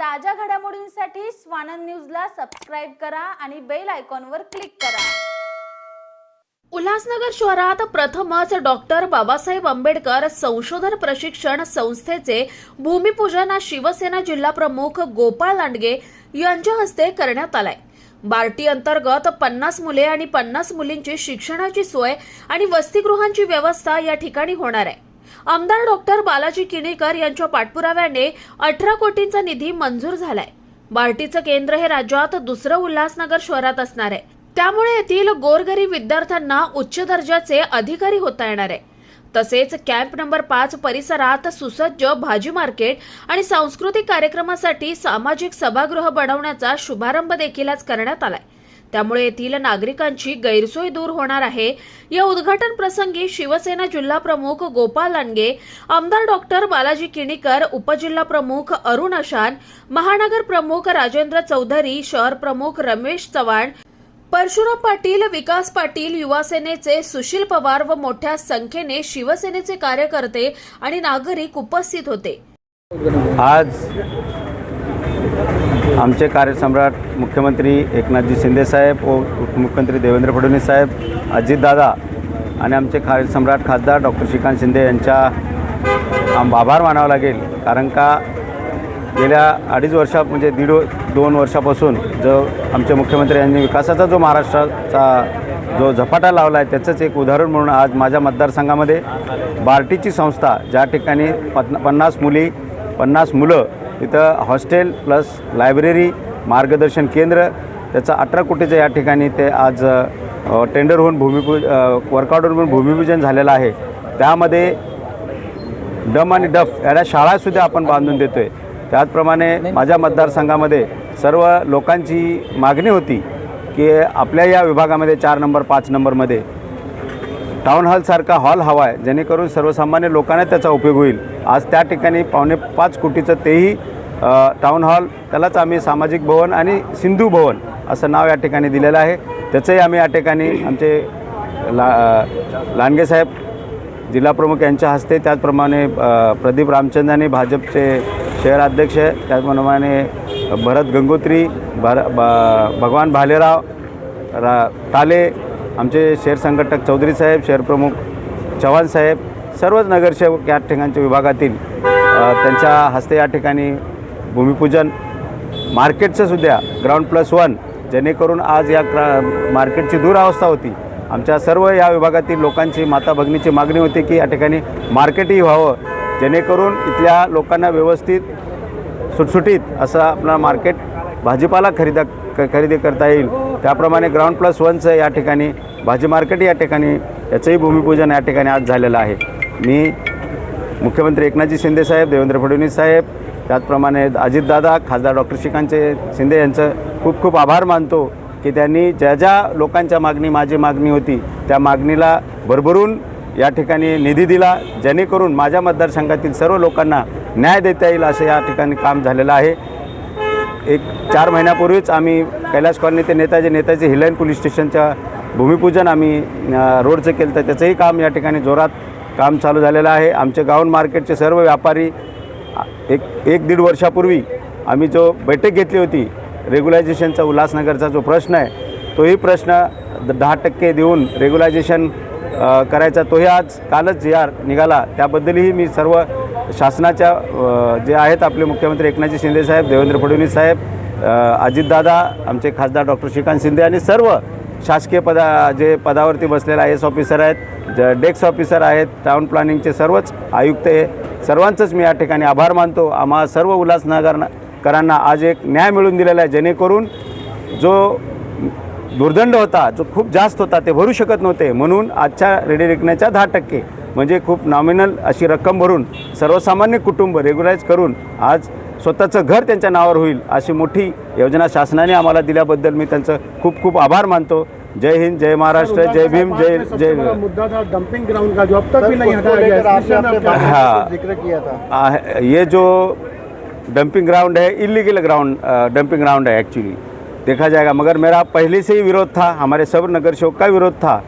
ताज्या घडामोडींसाठी स्वानंद न्यूजला सबस्क्राईब करा आणि बेल आयकॉनवर क्लिक करा. उल्हासनगर शहरात प्रथमच डॉक्टर बाबासाहेब आंबेडकर संशोधन प्रशिक्षण संस्थेचे भूमिपूजन शिवसेना जिल्हा प्रमुख गोपाळ लांडगे यांच्या हस्ते करण्यात आलाय. बार्टी अंतर्गत पन्नास मुले आणि पन्नास मुलींची शिक्षणाची सोय आणि वसतिगृहांची व्यवस्था या ठिकाणी होणार आहे. आमदार डॉक्टर बालाजी किणीकर यांच्या पाठपुराव्याने अठरा कोटींचा निधी मंजूर झालाय. बार्टीचं केंद्र हे राज्यात दुसरं उल्हासनगर शहरात असणार आहे. त्यामुळे येथील गोरगरीब विद्यार्थ्यांना उच्च दर्जाचे अधिकारी होता येणार आहे. तसेच कॅम्प नंबर पाच परिसरात सुसज्ज भाजी मार्केट आणि सांस्कृतिक कार्यक्रमासाठी सामाजिक सभागृह बनवण्याचा शुभारंभ देखील आज करण्यात आलाय. त्यामुळे येथील नागरिकांची गैरसोय दूर होणार आहे. या उद्घाटन प्रसंगी शिवसेना जिल्हा प्रमुख गोपाल लांडगे आमदार डॉक्टर बालाजी किणीकर उपजिल्हा प्रमुख अरुण अशान महानगर प्रमुख राजेंद्र चौधरी शहर प्रमुख रमेश चव्हाण परशुराम पाटील विकास पाटील युवा सेनेचे सुशील पवार व मोठ्या संख्येने शिवसेनेचे कार्यकर्ते आणि नागरिक उपस्थित होते. आज आमचे कार्यसम्राट मुख्यमंत्री एकनाथजी शिंदेसाहेब व उपमुख्यमंत्री देवेंद्र फडणवीस साहेब अजितदादा आणि आमचे कार्यसम्राट खासदार डॉक्टर श्रीकांत शिंदे यांच्या आम आभार मानावं लागेल. कारण का गेल्या अडीच वर्षा म्हणजे दीड दोन वर्षापासून जो आमचे मुख्यमंत्री यांनी विकासाचा जो महाराष्ट्राचा जो झपाटा लावला आहे त्याचंच एक उदाहरण म्हणून आज माझ्या मतदारसंघामध्ये बार्टीची संस्था ज्या ठिकाणी पन पन्नास मुली पन्नास मुलं तिथं हॉस्टेल प्लस लायब्ररी मार्गदर्शन केंद्र त्याचं अठरा कोटीचं या ठिकाणी ते आज टेंडर होऊन भूमिपूज वर्कआउट होऊन भूमिपूजन झालेलं आहे. त्यामध्ये डम आणि डफ या शाळासुद्धा आपण बांधून देतो आहे त्याचप्रमाणे माझ्या मतदारसंघामध्ये सर्व लोकांची मागणी होती की आपल्या या विभागामध्ये चार नंबर पाच नंबरमध्ये टाऊन हॉलसारखा हॉल हवा आहे जेणेकरून सर्वसामान्य लोकांना त्याचा उपयोग होईल. आज त्या ठिकाणी पावणे पाच कोटीचं तेही टाऊन हॉल त्यालाच आम्ही सामाजिक भवन आणि सिंधू भवन असं नाव या ठिकाणी दिलेलं आहे. त्याचंही आम्ही या ठिकाणी आमचे ला लांडगेसाहेब जिल्हाप्रमुख यांच्या हस्ते त्याचप्रमाणे प्रदीप प्रदीप आणि भाजपचे शहराध्यक्ष त्याचप्रमाणे भरत गंगोत्री भर ब- भगवान भालेराव रा ताले आमचे शहर संघटक चौधरी साहेब शेर प्रमुख चव्हाण साहेब सर्वच नगरसेवक या ठिकाणच्या विभागातील त्यांच्या हस्ते या ठिकाणी भूमिपूजन मार्केटचं सुद्धा ग्राउंड प्लस वन जेणेकरून आज या क्रा मार्केटची दुरावस्था होती. आमच्या सर्व या विभागातील लोकांची माता भगिनीची मागणी होती की या ठिकाणी मार्केटही व्हावं जेणेकरून इथल्या लोकांना व्यवस्थित सुटसुटीत असं आपला मार्केट भाजीपाला खरेदा क खरेदी करता येईल. त्याप्रमाणे ग्राउंड प्लस वनचं या ठिकाणी भाजी मार्केट या ठिकाणी याचंही भूमिपूजन या ठिकाणी आज झालेलं आहे. मी मुख्यमंत्री एकनाथजी शिंदेसाहेब देवेंद्र फडणवीस साहेब त्याचप्रमाणे अजितदादा खासदार डॉक्टर श्रीकांतचे शिंदे यांचं खूप खूप आभार मानतो की त्यांनी ज्या ज्या लोकांच्या मागणी माझी मागणी होती त्या मागणीला भरभरून या ठिकाणी निधी दिला जेणेकरून माझ्या मतदारसंघातील सर्व लोकांना न्याय देता येईल असं या ठिकाणी काम झालेलं आहे. एक चार महिन्यापूर्वीच आम्ही कैलास कॉलनी ते नेताजी नेताजी हिलाईन पोलीस स्टेशनच्या भूमिपूजन आम्ही रोडचं केलं तर त्याचंही काम या ठिकाणी जोरात काम चालू झालेलं आहे. आमचे गाऊन मार्केटचे सर्व व्यापारी एक एक दीड वर्षापूर्वी आम्ही जो बैठक घेतली होती रेग्युलायझेशनचा उल्हासनगरचा जो प्रश्न आहे तोही प्रश्न द- दहा टक्के देऊन रेग्युलायझेशन करायचा तोही आज कालच जी आर निघाला. त्याबद्दलही मी सर्व शासनाच्या जे आहेत आपले मुख्यमंत्री एकनाथजी शिंदेसाहेब देवेंद्र फडणवीस साहेब अजितदादा आमचे खासदार डॉक्टर श्रीकांत शिंदे आणि सर्व शासकीय पदा जे पदावरती बसलेले आय एस ऑफिसर आहेत ज डेक्स ऑफिसर आहेत टाऊन प्लॅनिंगचे सर्वच आयुक्त हे सर्वांचंच मी या ठिकाणी आभार मानतो. आम्हा सर्व उल्हासनगरकरांना आज एक न्याय मिळून दिलेला आहे जेणेकरून जो दुर्दंड होता जो खूप जास्त होता ते भरू शकत नव्हते. म्हणून आजच्या रेडी रेकण्याच्या दहा टक्के म्हणजे खूप नॉमिनल अशी रक्कम भरून सर्वसामान्य कुटुंब रेग्युलाइज करून आज स्वतःचं घर त्यांच्या नावावर होईल अशी मोठी योजना शासनाने आम्हाला दिल्याबद्दल मी त्यांचं खूप खूप आभार मानतो. जय हिंद जय महाराष्ट्र जय भीम जय जय मुद्दा था डंपिंग ग्राउंड का जो अब तक भी नहीं हटाया गया इस विषय में आपने हाँ। जिक्र किया था. आ, ये जो डंपिंग ग्राउंड है इलीगल ग्राउंड डंपिंग ग्राउंड है एक्चुअली देखा जाएगा। मगर मेरा पहले से ही विरोध था, हमारे सब नगर सेवक का विरोध था।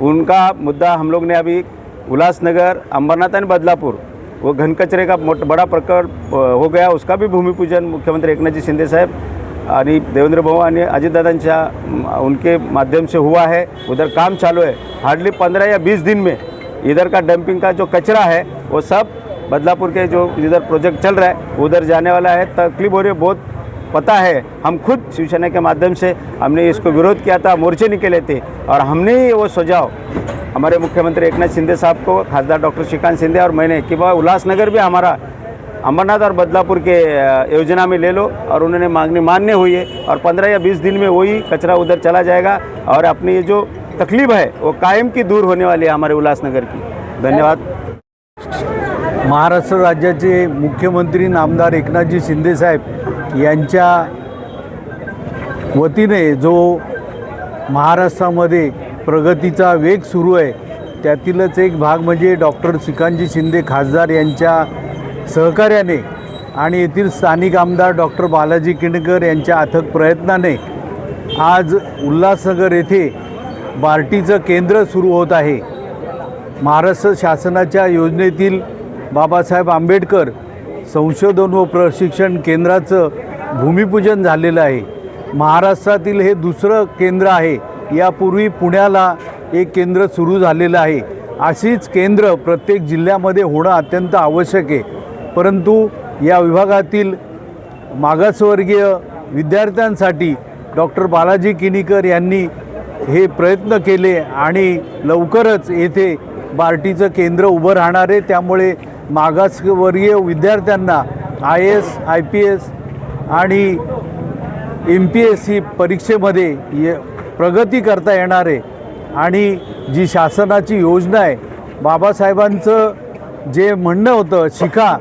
उनका मुद्दा हम लोग ने अभी उल्लासनगर अम्बरनाथ एंड बदलापुर, वो घन कचरे का बड़ा प्रकल्प हो गया, उसका भी भूमि पूजन मुख्यमंत्री एकनाथ जी शिंदे साहब आणि देवेंद्र भाऊ आणि अजितदादांच्या उनके माध्यम से हुआ है। उधर काम चालू है। हार्डली पंद्रह या बीस दिन में इधर का डंपिंग का जो कचरा है, वो सब बदलापुर के जो इधर प्रोजेक्ट चल रहा है, उधर जाने वाला है। तकलीफ़ हो रही है बहुत। पता है, हम खुद शिवसेना के माध्यम से हमने इसको विरोध किया था, मोर्चे निकले थे और हमने ही वो सुझाव हमारे मुख्यमंत्री एकनाथ शिंदे साहब को, खासदार डॉक्टर श्रीकांत शिंदे और मैंने कि बाबा उल्लासनगर भी हमारा अमरनाथ और बदलापुर के योजना में ले लो और उन्होंने मांगनी मान्य हुई है और पंद्रह या बीस दिन में वही कचरा उधर चला जाएगा और अपनी ये जो तकलीफ़ है, वो कायम की दूर होने वाली है हमारे उल्लासनगर की। धन्यवाद। महाराष्ट्र राज्याचे मुख्यमंत्री नामदार एकनाथजी शिंदेसाहेब यांच्या वतीने जो महाराष्ट्रामध्ये प्रगतीचा वेग सुरू आहे त्यातीलच एक भाग म्हणजे डॉक्टर श्रीकांतजी शिंदे खासदार यांच्या सहकार्याने आणि येथील स्थानिक आमदार डॉक्टर बालाजी किणकर यांच्या अथक प्रयत्नाने आज उल्हासनगर येथे बार्टीचं केंद्र सुरू होत आहे. महाराष्ट्र शासनाच्या योजनेतील बाबासाहेब आंबेडकर संशोधन व प्रशिक्षण केंद्राचं भूमिपूजन झालेलं आहे. महाराष्ट्रातील हे दुसरं केंद्र आहे. यापूर्वी पुण्याला एक केंद्र सुरू झालेलं आहे. अशीच केंद्र प्रत्येक जिल्ह्यामध्ये होणं अत्यंत आवश्यक आहे. परंतु या विभागातील मागासवर्गीय विद्यार्थ्यांसाठी डॉक्टर बालाजी किनीकर यांनी हे प्रयत्न केले आणि लवकरच येथे बार्टीचं केंद्र उभं राहणार आहे. त्यामुळे मागासवर्गीय विद्यार्थ्यांना I A S I P S M P S C परीक्षेमध्ये ये प्रगती करता येणार आहे आणि जी शासनाची योजना आहे बाबासाहेबांचं जे म्हणणं होतं शिका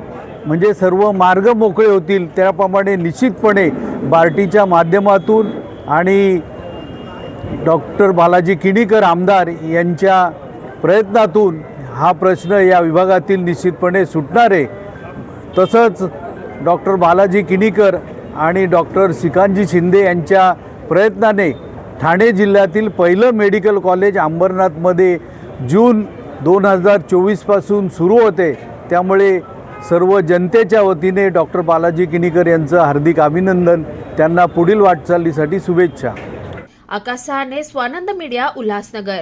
म्हणजे सर्व मार्ग मोकळे होतील त्याप्रमाणे निश्चितपणे बार्टीच्या माध्यमातून आणि डॉक्टर बालाजी किणीकर आमदार यांच्या प्रयत्नातून हा प्रश्न या विभागातील निश्चितपणे सुटणार आहे. तसंच डॉक्टर बालाजी किणीकर आणि डॉक्टर श्रीकांतजी शिंदे यांच्या प्रयत्नाने ठाणे जिल्ह्यातील पहिलं मेडिकल कॉलेज अंबरनाथमध्ये जून दोन हजार चोवीसपासून सुरू होते. त्यामुळे सर्व जनतेच्या वतीने डॉक्टर बालाजी किणीकर यांचं हार्दिक अभिनंदन त्यांना पुढील वाटचालीसाठी शुभेच्छा. आकाशाने स्वानंद मीडिया उल्हासनगर.